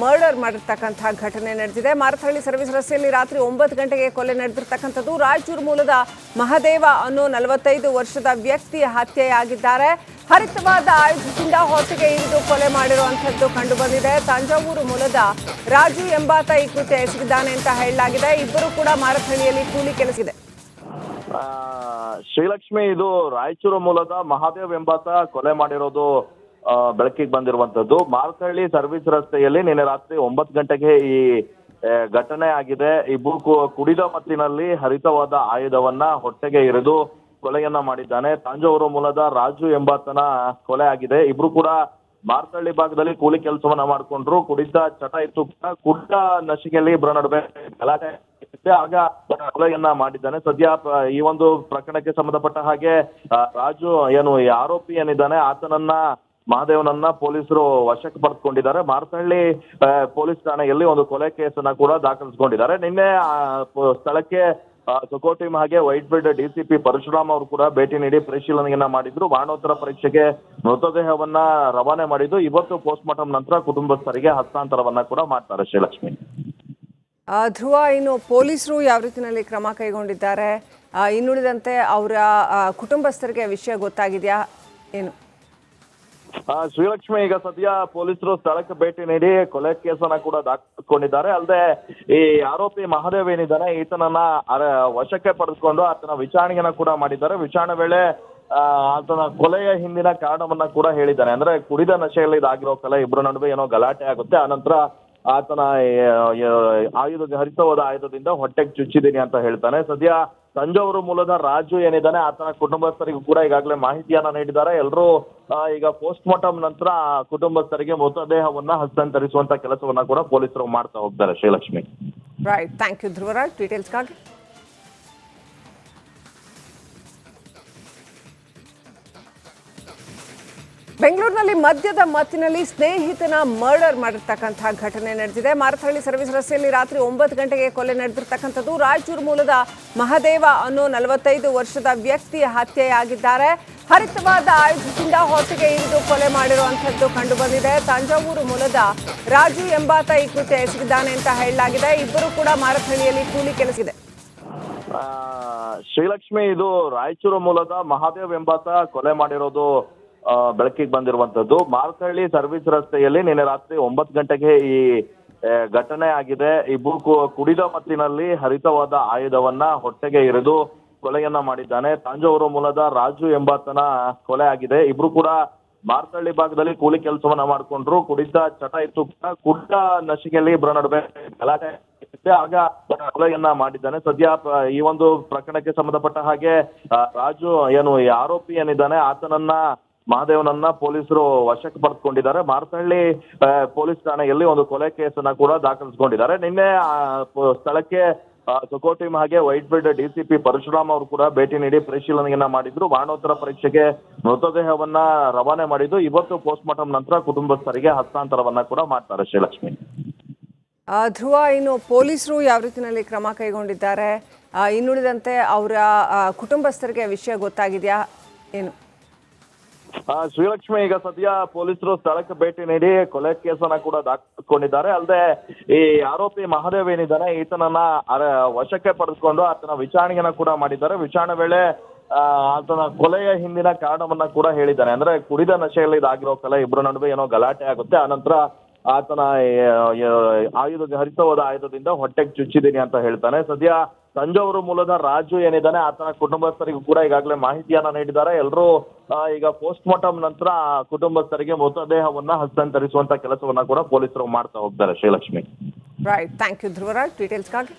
Murder ಮಾಡಿರ್ತಕ್ಕಂಥ ಘಟನೆ ನಡೆದಿದೆ. ಮಾರತಹಳ್ಳಿ ಸರ್ವಿಸ್ ರಸ್ತೆಯಲ್ಲಿ ರಾತ್ರಿ ಒಂಬತ್ತು ಗಂಟೆಗೆ ಕೊಲೆ ನಡೆದಿರ್ತಕ್ಕಂಥದ್ದು. ರಾಯಚೂರು ಮೂಲದ ಮಹದೇವ ಅನ್ನೋ ನಲವತ್ತೈದು ವರ್ಷದ ವ್ಯಕ್ತಿ ಹತ್ಯೆಯಾಗಿದ್ದಾರೆ. ಹರಿತವಾದ ಆಯುಧದಿಂದ ಹೊತ್ತಿಗೆ ಇರಿದು ಕೊಲೆ ಮಾಡಿರುವಂಥದ್ದು ಕಂಡು ಬಂದಿದೆ ತಂಜಾವೂರು ಮೂಲದ ರಾಜು ಎಂಬಾತ ಈ ಕೃತ್ಯ ಎಸಗಿದ್ದಾನೆ ಅಂತ ಹೇಳಲಾಗಿದೆ. ಇಬ್ಬರು ಕೂಡ ಮಾರತಹಳ್ಳಿಯಲ್ಲಿ ಕೂಲಿ ಕೆಲಸಿದೆ ಶ್ರೀಲಕ್ಷ್ಮಿ, ಇದು ರಾಯಚೂರು ಮೂಲದ ಮಹಾದೇವ್ ಎಂಬಾತ ಕೊಲೆ ಮಾಡಿರೋದು ಬೆಳಕಿಗೆ ಬಂದಿರುವಂತದ್ದು. ಮಾರ್ಕಳ್ಳಿ ಸರ್ವಿಸ್ ರಸ್ತೆಯಲ್ಲಿ ನಿನ್ನೆ ರಾತ್ರಿ ಒಂಬತ್ತು ಗಂಟೆಗೆ ಈ ಘಟನೆ ಆಗಿದೆ. ಇಬ್ಬರು ಕುಡಿದ ಮತ್ತಿನಲ್ಲಿ ಹರಿತವಾದ ಆಯುಧವನ್ನ ಹೊಟ್ಟೆಗೆ ಇರಿದು ಕೊಲೆಯನ್ನ ಮಾಡಿದ್ದಾನೆ. ತಾಂಜಾವೂರು ಮೂಲದ ರಾಜು ಎಂಬಾತನ ಕೊಲೆ ಆಗಿದೆ. ಇಬ್ರು ಕೂಡ ಮಾರ್ತಳ್ಳಿ ಭಾಗದಲ್ಲಿ ಕೂಲಿ ಕೆಲಸವನ್ನ ಮಾಡ್ಕೊಂಡ್ರು. ಕುಡಿದ ಚಟ ಇತ್ತು ಕೂಡ. ಕುಡಿದ ನಶಿಕೆಯಲ್ಲಿ ಇಬ್ಬರ ನಡುವೆ ಗಲಾಟೆ ಆಗ ಕೊಲೆಯನ್ನ ಮಾಡಿದ್ದಾನೆ. ಸದ್ಯ ಈ ಒಂದು ಪ್ರಕರಣಕ್ಕೆ ಸಂಬಂಧಪಟ್ಟ ಹಾಗೆ ರಾಜು ಏನು ಆರೋಪಿ ಏನಿದ್ದಾನೆ, ಆತನನ್ನ ಮಹಾದೇವನನ್ನ ಪೊಲೀಸರು ವಶಕ್ಕೆ ಪಡೆದುಕೊಂಡಿದ್ದಾರೆ. ಮಾರ್ತಹಳ್ಳಿ ಪೊಲೀಸ್ ಠಾಣೆಯಲ್ಲಿ ಒಂದು ಕೊಲೆ ಕೇಸನ್ನ ಕೂಡ ದಾಖಲಿಸಿಕೊಂಡಿದ್ದಾರೆ. ನಿನ್ನೆ ಸ್ಥಳಕ್ಕೆ ಆ, ಸುಕೋ ಟೀಮ್ ಹಾಗೆ ವೈಟ್ ಬಿಲ್ಡ್ ಡಿಸಿಪಿ ಪರಶುರಾಮ್ ಅವರು ಕೂಡ ಭೇಟಿ ನೀಡಿ ಪರಿಶೀಲನೆಯನ್ನ ಮಾಡಿದ್ರು. ವಾಣೋತ್ತರ ಪರೀಕ್ಷೆಗೆ ಮೃತದೇಹವನ್ನ ರವಾನೆ ಮಾಡಿದ್ದು. ಇವತ್ತು ಪೋಸ್ಟ್ ಮಾರ್ಟಂ ನಂತರ ಕುಟುಂಬಸ್ಥರಿಗೆ ಹಸ್ತಾಂತರವನ್ನ ಕೂಡ ಮಾಡ್ತಾರೆ ಶ್ರೀಲಕ್ಷ್ಮಿ. ಧ್ರುವ ಇನ್ನು ಪೊಲೀಸರು ಯಾವ ರೀತಿಯಲ್ಲಿ ಕ್ರಮ ಕೈಗೊಂಡಿದ್ದಾರೆ? ಇನ್ನುಳಿದಂತೆ ಅವರ ಕುಟುಂಬಸ್ಥರಿಗೆ ವಿಷಯ ಗೊತ್ತಾಗಿದೆಯಾ? ಏನು? ಶ್ರೀಲಕ್ಷ್ಮಿ, ಈಗ ಸದ್ಯ ಪೊಲೀಸರು ಸ್ಥಳಕ್ಕೆ ಭೇಟಿ ನೀಡಿ ಕೊಲೆ ಕೇಸನ್ನ ಕೂಡ ದಾಖಲಿಸಿಕೊಂಡಿದ್ದಾರೆ. ಅಲ್ಲದೆ ಈ ಆರೋಪಿ ಮಹಾದೇವ್ ಏನಿದ್ದಾನೆ, ಈತನನ್ನ ವಶಕ್ಕೆ ಪಡೆದುಕೊಂಡು ಆತನ ವಿಚಾರಣೆಯನ್ನ ಕೂಡ ಮಾಡಿದ್ದಾರೆ. ವಿಚಾರಣೆ ವೇಳೆ ಆತನ ಕೊಲೆಯ ಹಿಂದಿನ ಕಾರಣವನ್ನ ಕೂಡ ಹೇಳಿದ್ದಾನೆ. ಅಂದ್ರೆ ಕುಡಿದ ನಶೆಯಲ್ಲಿ ಇದಾಗಿರೋ ಕಲೆ ಇಬ್ಬರ ನಡುವೆ ಏನೋ ಗಲಾಟೆ ಆಗುತ್ತೆ. ಆನಂತರ ಆತನ ಆಯುಧ ಹರಿತವಾದ ಆಯುಧದಿಂದ ಹೊಟ್ಟೆಗೆ ಚುಚ್ಚಿದ್ದೀನಿ ಅಂತ ಹೇಳ್ತಾನೆ. ಸದ್ಯ ತಂಜಾವೂರು ಮೂಲದ ರಾಜು ಏನಿದ್ದಾನೆ, ಆತನ ಕುಟುಂಬಸ್ಥರಿಗೂ ಕೂಡ ಈಗಾಗಲೇ ಮಾಹಿತಿಯನ್ನ ನೀಡಿದ್ದಾರೆ. ಎಲ್ಲರೂ ಈಗ ಪೋಸ್ಟ್ ಮಾರ್ಟಮ್ ನಂತರ ಕುಟುಂಬಸ್ಥರಿಗೆ ಮೃತದೇಹವನ್ನ ಹಸ್ತಾಂತರಿಸುವಂತ ಕೆಲಸವನ್ನ ಕೂಡ ಪೊಲೀಸರು ಮಾಡ್ತಾ ಹೋಗ್ತಾರೆ Srilakshmi. Right thank you Dhruvaraj ಬೆಂಗಳೂರಿನಲ್ಲಿ ಮದ್ಯದ ಮತ್ತಿನಲ್ಲಿ ಸ್ನೇಹಿತನ ಮರ್ಡರ್ ಮಾಡಿರ್ತಕ್ಕಂಥ ಘಟನೆ ನಡೆದಿದೆ. ಮಾರತಹಳ್ಳಿ ಸರ್ವಿಸ್ ರಸ್ತೆಯಲ್ಲಿ ರಾತ್ರಿ ಒಂಬತ್ತು ಗಂಟೆಗೆ ಕೊಲೆ ನಡೆದಿರ್ತಕ್ಕಂಥದ್ದು. ರಾಯಚೂರು ಮೂಲದ ಮಹದೇವ ಅನ್ನೋ ನಲವತ್ತೈದು ವರ್ಷದ ವ್ಯಕ್ತಿ ಹತ್ಯೆಯಾಗಿದ್ದಾರೆ. ಹರಿತವಾದ ಆಯುಧದಿಂದ ಹೊತ್ತಿಗೆ ಇರಿದು ಕೊಲೆ ಮಾಡಿರುವಂಥದ್ದು ಕಂಡು ಬಂದಿದೆ ತಂಜಾವೂರು ಮೂಲದ ರಾಜು ಎಂಬಾತ ಈ ಕೃತ್ಯ ಎಸಗಿದ್ದಾನೆ ಅಂತ ಹೇಳಲಾಗಿದೆ. ಇಬ್ಬರು ಕೂಡ ಮಾರತಹಳ್ಳಿಯಲ್ಲಿ ಕೂಲಿ ಕೆಲಸಿದೆ ಶ್ರೀಲಕ್ಷ್ಮಿ, ಇದು ರಾಯಚೂರು ಮೂಲದ ಮಹಾದೇವ್ ಎಂಬಾತ ಕೊಲೆ ಮಾಡಿರೋದು ಬೆಳಕಿಗೆ ಬಂದಿರುವಂತದ್ದು. ಮಾರ್ಕಳ್ಳಿ ಸರ್ವಿಸ್ ರಸ್ತೆಯಲ್ಲಿ ನಿನ್ನೆ ರಾತ್ರಿ ಒಂಬತ್ತು ಗಂಟೆಗೆ ಈ ಘಟನೆ ಆಗಿದೆ. ಇಬ್ಬರು ಕುಡಿದ ಮತ್ತಿನಲ್ಲಿ ಹರಿತವಾದ ಆಯುಧವನ್ನ ಹೊಟ್ಟೆಗೆ ಇರಿದು ಕೊಲೆಯನ್ನ ಮಾಡಿದ್ದಾನೆ. ತಾಂಜಾವೂರು ಮೂಲದ ರಾಜು ಎಂಬಾತನ ಕೊಲೆ ಆಗಿದೆ. ಇಬ್ರು ಕೂಡ ಮಾರ್ತಳ್ಳಿ ಭಾಗದಲ್ಲಿ ಕೂಲಿ ಕೆಲಸವನ್ನ ಮಾಡ್ಕೊಂಡ್ರು. ಕುಡಿದ ಚಟ ಇತ್ತು ಕೂಡ. ಕುಡಿದ ನಶಿಕೆಯಲ್ಲಿ ಇಬ್ಬರ ನಡುವೆ ಗಲಾಟೆ ಆಗ ಕೊಲೆಯನ್ನ ಮಾಡಿದ್ದಾನೆ. ಸದ್ಯ ಈ ಒಂದು ಪ್ರಕರಣಕ್ಕೆ ಸಂಬಂಧಪಟ್ಟ ಹಾಗೆ ರಾಜು ಏನು ಆರೋಪಿ ಏನಿದ್ದಾನೆ, ಆತನನ್ನ ಮಹಾದೇವನನ್ನ ಪೊಲೀಸರು ವಶಕ್ಕೆ ಪಡೆದುಕೊಂಡಿದ್ದಾರೆ. ಮಾರ್ತಹಳ್ಳಿ ಪೊಲೀಸ್ ಠಾಣೆಯಲ್ಲಿ ಒಂದು ಕೊಲೆ ಕೇಸನ್ನ ಕೂಡ ದಾಖಲಿಸಿಕೊಂಡಿದ್ದಾರೆ. ನಿನ್ನೆ ಸ್ಥಳಕ್ಕೆ ಸುಕೋಟಿ ಹಾಗೆ ವೈಟ್ ಬಿಲ್ಡ್ ಡಿಸಿಪಿ ಪರಶುರಾಮ್ ಅವರು ಕೂಡ ಭೇಟಿ ನೀಡಿ ಪರಿಶೀಲನೆಯನ್ನ ಮಾಡಿದ್ರು. ವಾಣೋತ್ತರ ಪರೀಕ್ಷೆಗೆ ಮೃತದೇಹವನ್ನ ರವಾನೆ ಮಾಡಿದ್ದು. ಇವತ್ತು ಪೋಸ್ಟ್ ಮಾರ್ಟಂ ನಂತರ ಕುಟುಂಬಸ್ಥರಿಗೆ ಹಸ್ತಾಂತರವನ್ನ ಕೂಡ ಮಾಡ್ತಾರೆ ಶ್ರೀಲಕ್ಷ್ಮಿ. ಧ್ರುವ, ಇನ್ನು ಪೊಲೀಸರು ಯಾವ ರೀತಿಯಲ್ಲಿ ಕ್ರಮ ಕೈಗೊಂಡಿದ್ದಾರೆ? ಇನ್ನುಳಿದಂತೆ ಅವರ ಕುಟುಂಬಸ್ಥರಿಗೆ ವಿಷಯ ಗೊತ್ತಾಗಿದೆಯಾ? ಏನು? ಶ್ರೀಲಕ್ಷ್ಮಿ ಈಗ ಸದ್ಯ ಪೊಲೀಸರು ಸ್ಥಳಕ್ಕೆ ಭೇಟಿ ನೀಡಿ ಕೊಲೆ ಕೇಸನ್ನ ಕೂಡ ದಾಖಲಿಸಿಕೊಂಡಿದ್ದಾರೆ. ಅಲ್ಲದೆ ಈ ಆರೋಪಿ ಮಹಾದೇವ್ ಏನಿದ್ದಾನೆ, ಈತನನ್ನ ವಶಕ್ಕೆ ಪಡೆದುಕೊಂಡು ಆತನ ವಿಚಾರಣೆಯನ್ನ ಕೂಡ ಮಾಡಿದ್ದಾರೆ. ವಿಚಾರಣೆ ವೇಳೆ ಆತನ ಕೊಲೆಯ ಹಿಂದಿನ ಕಾರಣವನ್ನ ಕೂಡ ಹೇಳಿದ್ದಾನೆ. ಅಂದ್ರೆ ಕುಡಿದ ನಶೆಯಲ್ಲಿ ಇದಾಗಿರೋ ಕಲೆ ಇಬ್ಬರ ನಡುವೆ ಏನೋ ಗಲಾಟೆ ಆಗುತ್ತೆ. ಆನಂತರ ಆತನ ಆಯುಧ ಹರಿತವಾದ ಆಯುಧದಿಂದ ಹೊಟ್ಟೆಗೆ ಚುಚ್ಚಿದ್ದೀನಿ ಅಂತ ಹೇಳ್ತಾನೆ. ಸದ್ಯ ತಂಜಾವೂರು ಮೂಲದ ರಾಜು ಏನಿದ್ದಾನೆ, ಆತನ ಕುಟುಂಬಸ್ಥರಿಗೂ ಕೂಡ ಈಗಾಗಲೇ ಮಾಹಿತಿಯನ್ನ ನೀಡಿದ್ದಾರೆ. ಎಲ್ಲರೂ ಈಗ ಪೋಸ್ಟ್ ಮಾರ್ಟಮ್ ನಂತರ ಕುಟುಂಬಸ್ಥರಿಗೆ ಮೃತದೇಹವನ್ನ ಹಸ್ತಾಂತರಿಸುವಂತ ಕೆಲಸವನ್ನ ಕೂಡ ಪೊಲೀಸರು ಮಾಡ್ತಾ ಹೋಗ್ತಾರೆ Srilakshmi. Right thank you Dhruvaraj ಡೀಟೇಲ್ಸ್ಗಾಗಿ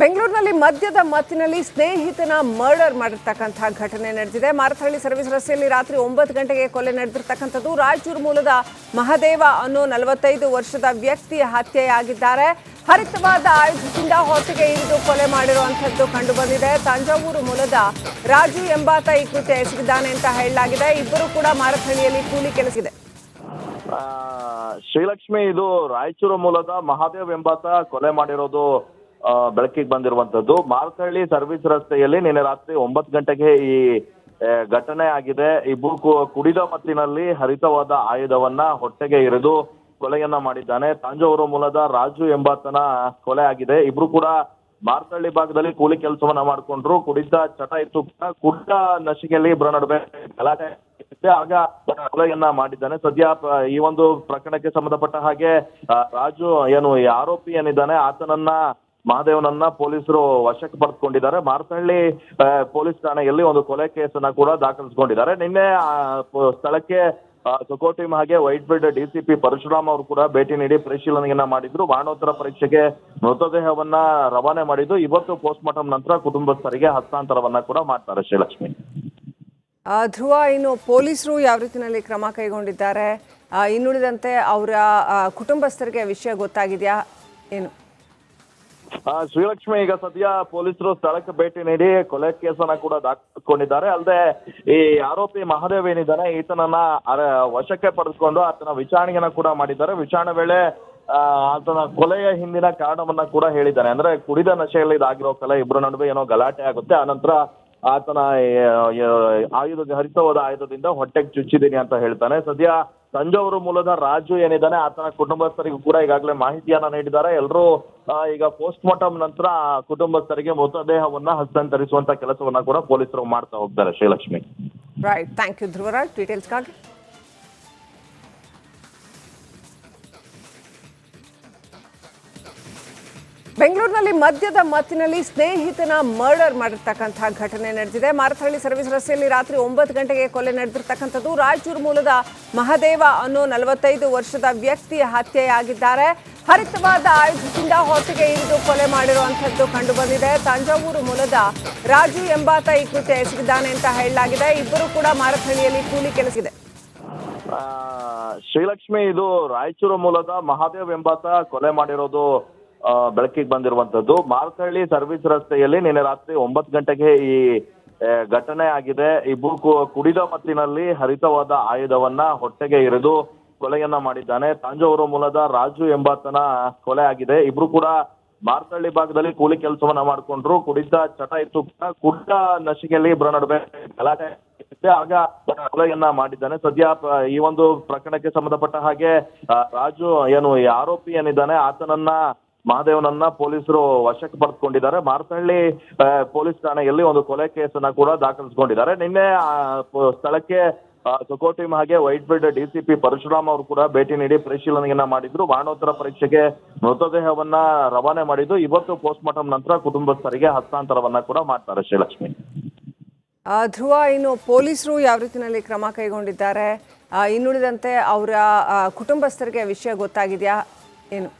ಬೆಂಗಳೂರಿನಲ್ಲಿ ಮದ್ಯದ ಮತ್ತಿನಲ್ಲಿ ಸ್ನೇಹಿತನ ಮರ್ಡರ್ ಮಾಡಿರ್ತಕ್ಕಂಥ ಘಟನೆ ನಡೆದಿದೆ. ಮಾರತಹಳ್ಳಿ ಸರ್ವಿಸ್ ರಸ್ತೆಯಲ್ಲಿ ರಾತ್ರಿ ಒಂಬತ್ತು ಗಂಟೆಗೆ ಕೊಲೆ ನಡೆದಿರ್ತಕ್ಕಂಥದ್ದು. ರಾಯಚೂರು ಮೂಲದ ಮಹದೇವ ಅನ್ನೋ ನಲವತ್ತೈದು ವರ್ಷದ ವ್ಯಕ್ತಿ ಹತ್ಯೆಯಾಗಿದ್ದಾರೆ. ಹರಿತವಾದ ಆಯುಧದಿಂದ ಹೊತ್ತಿಗೆ ಇರಿದು ಕೊಲೆ ಮಾಡಿರುವಂಥದ್ದು ಕಂಡು ಬಂದಿದೆ ತಂಜಾವೂರು ಮೂಲದ ರಾಜು ಎಂಬಾತ ಈ ಕೃತ್ಯ ಎಸಗಿದ್ದಾನೆ ಅಂತ ಹೇಳಲಾಗಿದೆ. ಇಬ್ಬರು ಕೂಡ ಮಾರತಹಳ್ಳಿಯಲ್ಲಿ ಕೂಲಿ ಕೆಲಸಿದೆ ಶ್ರೀಲಕ್ಷ್ಮಿ, ಇದು ರಾಯಚೂರು ಮೂಲದ ಮಹಾದೇವ್ ಎಂಬಾತ ಕೊಲೆ ಮಾಡಿರೋದು ಬೆಳಕಿಗೆ ಬಂದಿರುವಂತದ್ದು. ಮಾರ್ಕಳ್ಳಿ ಸರ್ವಿಸ್ ರಸ್ತೆಯಲ್ಲಿ ನಿನ್ನೆ ರಾತ್ರಿ ಒಂಬತ್ತು ಗಂಟೆಗೆ ಈ ಘಟನೆ ಆಗಿದೆ. ಇಬ್ಬರು ಕುಡಿದ ಮತ್ತಿನಲ್ಲಿ ಹರಿತವಾದ ಆಯುಧವನ್ನ ಹೊಟ್ಟೆಗೆ ಇರಿದು ಕೊಲೆಯನ್ನ ಮಾಡಿದ್ದಾನೆ. ತಾಂಜಾವೂರು ಮೂಲದ ರಾಜು ಎಂಬಾತನ ಕೊಲೆ ಆಗಿದೆ. ಇಬ್ರು ಕೂಡ ಮಾರ್ತಳ್ಳಿ ಭಾಗದಲ್ಲಿ ಕೂಲಿ ಕೆಲಸವನ್ನ ಮಾಡ್ಕೊಂಡ್ರು. ಕುಡಿದ ಚಟ ಇತ್ತು ಕೂಡ. ಕುಡಿದ ನಶಿಕೆಯಲ್ಲಿ ಇಬ್ಬರ ನಡುವೆ ಗಲಾಟೆ ಆಗ ಕೊಲೆಯನ್ನ ಮಾಡಿದ್ದಾನೆ. ಸದ್ಯ ಈ ಒಂದು ಪ್ರಕರಣಕ್ಕೆ ಸಂಬಂಧಪಟ್ಟ ಹಾಗೆ ರಾಜು ಏನು ಆರೋಪಿ ಏನಿದ್ದಾನೆ, ಆತನನ್ನ ಮಹಾದೇವನನ್ನ ಪೊಲೀಸರು ವಶಕ್ಕೆ ಪಡೆದುಕೊಂಡಿದ್ದಾರೆ. ಮಾರತಹಳ್ಳಿ ಪೊಲೀಸ್ ಠಾಣೆಯಲ್ಲಿ ಒಂದು ಕೊಲೆ ಕೇಸನ್ನ ಕೂಡ ದಾಖಲಿಸಿಕೊಂಡಿದ್ದಾರೆ. ನಿನ್ನೆ ಸ್ಥಳಕ್ಕೆ ಆ, ಸುಕೋ ಟೀಮ್ ಹಾಗೆ ವೈಟ್ ಬಿಲ್ಡ್ ಡಿಸಿಪಿ ಪರಶುರಾಮ್ ಅವರು ಕೂಡ ಭೇಟಿ ನೀಡಿ ಪರಿಶೀಲನೆಯನ್ನ ಮಾಡಿದ್ರು. ವಾಣೋತ್ತರ ಪರೀಕ್ಷೆಗೆ ಮೃತದೇಹವನ್ನ ರವಾನೆ ಮಾಡಿದ್ದು. ಇವತ್ತು ಪೋಸ್ಟ್ ಮಾರ್ಟಂ ನಂತರ ಕುಟುಂಬಸ್ಥರಿಗೆ ಹಸ್ತಾಂತರವನ್ನ ಕೂಡ ಮಾಡ್ತಾರೆ ಶ್ರೀಲಕ್ಷ್ಮಿ. ಧ್ರುವ ಇನ್ನು ಪೊಲೀಸರು ಯಾವ ರೀತಿಯಲ್ಲಿ ಕ್ರಮ ಕೈಗೊಂಡಿದ್ದಾರೆ? ಇನ್ನುಳಿದಂತೆ ಅವರ ಕುಟುಂಬಸ್ಥರಿಗೆ ವಿಷಯ ಗೊತ್ತಾಗಿದೆಯಾ? ಏನು? ಶ್ರೀಲಕ್ಷ್ಮಿ, ಈಗ ಸದ್ಯ ಪೊಲೀಸರು ಸ್ಥಳಕ್ಕೆ ಭೇಟಿ ನೀಡಿ ಕೊಲೆ ಕೇಸನ್ನ ಕೂಡ ದಾಖಲಿಸಿಕೊಂಡಿದ್ದಾರೆ. ಅಲ್ಲದೆ ಈ ಆರೋಪಿ ಮಹಾದೇವ್ ಏನಿದ್ದಾನೆ, ಈತನನ್ನ ವಶಕ್ಕೆ ಪಡೆದುಕೊಂಡು ಆತನ ವಿಚಾರಣೆಯನ್ನ ಕೂಡ ಮಾಡಿದ್ದಾರೆ. ವಿಚಾರಣೆ ವೇಳೆ ಆತನ ಕೊಲೆಯ ಹಿಂದಿನ ಕಾರಣವನ್ನ ಕೂಡ ಹೇಳಿದ್ದಾನೆ. ಅಂದ್ರೆ ಕುಡಿದ ನಶೆಯಲ್ಲಿ ಇದಾಗಿರೋ ಕಲೆ ಇಬ್ಬರ ನಡುವೆ ಏನೋ ಗಲಾಟೆ ಆಗುತ್ತೆ. ಆನಂತರ ಆತನ ಆಯುಧ ಹರಿತವಾದ ಆಯುಧದಿಂದ ಹೊಟ್ಟೆಗೆ ಚುಚ್ಚಿದ್ದೀನಿ ಅಂತ ಹೇಳ್ತಾನೆ. ಸದ್ಯ ತಂಜಾವೂರು ಮೂಲದ ರಾಜು ಏನಿದ್ದಾನೆ, ಆತನ ಕುಟುಂಬಸ್ಥರಿಗೂ ಕೂಡ ಈಗಾಗಲೇ ಮಾಹಿತಿಯನ್ನ ನೀಡಿದ್ದಾರೆ. ಎಲ್ಲರೂ ಈಗ ಪೋಸ್ಟ್ ಮಾರ್ಟಮ್ ನಂತರ ಕುಟುಂಬಸ್ಥರಿಗೆ ಮೃತದೇಹವನ್ನ ಹಸ್ತಾಂತರಿಸುವಂತ ಕೆಲಸವನ್ನ ಕೂಡ ಪೊಲೀಸರು ಮಾಡ್ತಾ ಹೋಗ್ತಾರೆ Srilakshmi. Right thank you Dhruvaraj ಬೆಂಗಳೂರಿನಲ್ಲಿ ಮದ್ಯದ ಮತ್ತಿನಲ್ಲಿ ಸ್ನೇಹಿತನ ಮರ್ಡರ್ ಮಾಡಿರ್ತಕ್ಕಂಥ ಘಟನೆ ನಡೆದಿದೆ. ಮಾರತಹಳ್ಳಿ ಸರ್ವಿಸ್ ರಸ್ತೆಯಲ್ಲಿ ರಾತ್ರಿ ಒಂಬತ್ತು ಗಂಟೆಗೆ ಕೊಲೆ ನಡೆದಿರ್ತಕ್ಕಂಥದ್ದು. ರಾಯಚೂರು ಮೂಲದ ಮಹದೇವ ಅನ್ನೋ ನಲವತ್ತೈದು ವರ್ಷದ ವ್ಯಕ್ತಿ ಹತ್ಯೆಯಾಗಿದ್ದಾರೆ. ಹರಿತವಾದ ಆಯುಧದಿಂದ ಹೊತ್ತಿಗೆ ಇರಿದು ಕೊಲೆ ಮಾಡಿರುವಂಥದ್ದು ಕಂಡು ಬಂದಿದೆ ತಂಜಾವೂರು ಮೂಲದ ರಾಜು ಎಂಬಾತ ಈ ಕೃತ್ಯ ಎಸಗಿದ್ದಾನೆ ಅಂತ ಹೇಳಲಾಗಿದೆ. ಇಬ್ಬರು ಕೂಡ ಮಾರತಹಳ್ಳಿಯಲ್ಲಿ ಕೂಲಿ ಕೆಲಸಿದೆ ಶ್ರೀಲಕ್ಷ್ಮಿ, ಇದು ರಾಯಚೂರು ಮೂಲದ ಮಹಾದೇವ್ ಎಂಬಾತ ಕೊಲೆ ಮಾಡಿರೋದು ಬೆಳಕಿಗೆ ಬಂದಿರುವಂತದ್ದು. ಮಾರ್ಕಳ್ಳಿ ಸರ್ವಿಸ್ ರಸ್ತೆಯಲ್ಲಿ ನಿನ್ನೆ ರಾತ್ರಿ ಒಂಬತ್ತು ಗಂಟೆಗೆ ಈ ಘಟನೆ ಆಗಿದೆ. ಇಬ್ಬರು ಕುಡಿದ ಮತ್ತಿನಲ್ಲಿ ಹರಿತವಾದ ಆಯುಧವನ್ನ ಹೊಟ್ಟೆಗೆ ಇರಿದು ಕೊಲೆಯನ್ನ ಮಾಡಿದ್ದಾನೆ. ತಾಂಜಾವೂರು ಮೂಲದ ರಾಜು ಎಂಬಾತನ ಕೊಲೆ ಆಗಿದೆ. ಇಬ್ರು ಕೂಡ ಮಾರ್ತಳ್ಳಿ ಭಾಗದಲ್ಲಿ ಕೂಲಿ ಕೆಲಸವನ್ನ ಮಾಡ್ಕೊಂಡ್ರು. ಕುಡಿದ ಚಟ ಇತ್ತು ಕೂಡ. ಕುಡಿದ ನಶಿಕೆಯಲ್ಲಿ ಇಬ್ಬರ ನಡುವೆ ಗಲಾಟೆ ಆಗ ಕೊಲೆಯನ್ನ ಮಾಡಿದ್ದಾನೆ. ಸದ್ಯ ಈ ಒಂದು ಪ್ರಕರಣಕ್ಕೆ ಸಂಬಂಧಪಟ್ಟ ಹಾಗೆ ರಾಜು ಏನು ಆರೋಪಿ ಏನಿದ್ದಾನೆ, ಆತನನ್ನ ಮಹಾದೇವನನ್ನ ಪೊಲೀಸರು ವಶಕ್ಕೆ ಪಡೆದುಕೊಂಡಿದ್ದಾರೆ. ಮಾರತಹಳ್ಳಿ ಪೊಲೀಸ್ ಠಾಣೆಯಲ್ಲಿ ಒಂದು ಕೊಲೆ ಕೇಸನ್ನ ಕೂಡ ದಾಖಲಿಸಿಕೊಂಡಿದ್ದಾರೆ. ನಿನ್ನೆ ಸ್ಥಳಕ್ಕೆ ಆ, ಸುಕೋ ಟೀಮ್ ಹಾಗೆ ವೈಟ್ ಬಿಲ್ಡ್ ಡಿಸಿಪಿ ಪರಶುರಾಮ್ ಅವರು ಕೂಡ ಭೇಟಿ ನೀಡಿ ಪರಿಶೀಲನೆಯನ್ನ ಮಾಡಿದ್ರು. ವಾಣೋತ್ತರ ಪರೀಕ್ಷೆಗೆ ಮೃತದೇಹವನ್ನ ರವಾನೆ ಮಾಡಿದ್ದು. ಇವತ್ತು ಪೋಸ್ಟ್ ಮಾರ್ಟಂ ನಂತರ ಕುಟುಂಬಸ್ಥರಿಗೆ ಹಸ್ತಾಂತರವನ್ನ ಕೂಡ ಮಾಡ್ತಾರೆ ಶ್ರೀಲಕ್ಷ್ಮಿ. ಧ್ರುವ ಇನ್ನು ಪೊಲೀಸರು ಯಾವ ರೀತಿಯಲ್ಲಿ ಕ್ರಮ ಕೈಗೊಂಡಿದ್ದಾರೆ? ಇನ್ನುಳಿದಂತೆ ಅವರ ಕುಟುಂಬಸ್ಥರಿಗೆ ವಿಷಯ ಗೊತ್ತಾಗಿದೆಯಾ? ಏನು?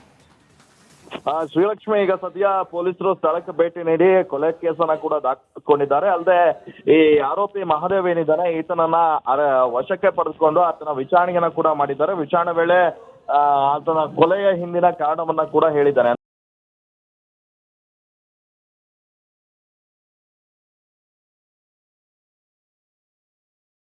ಶ್ರೀಲಕ್ಷ್ಮಿ ಈಗ ಸದ್ಯ ಪೊಲೀಸರು ಸ್ಥಳಕ್ಕೆ ಭೇಟಿ ನೀಡಿ ಕೊಲೆ ಕೇಸನ್ನ ಕೂಡ ದಾಖಲಿಸಿಕೊಂಡಿದ್ದಾರೆ. ಅಲ್ಲದೆ ಈ ಆರೋಪಿ ಮಹಾದೇವ್ ಏನಿದ್ದಾನೆ, ಈತನನ್ನ ವಶಕ್ಕೆ ಪಡೆದುಕೊಂಡು ಆತನ ವಿಚಾರಣೆಯನ್ನ ಕೂಡ ಮಾಡಿದ್ದಾರೆ. ವಿಚಾರಣೆ ವೇಳೆ ಆತನ ಕೊಲೆಯ ಹಿಂದಿನ ಕಾರಣವನ್ನ ಕೂಡ ಹೇಳಿದ್ದಾನೆ.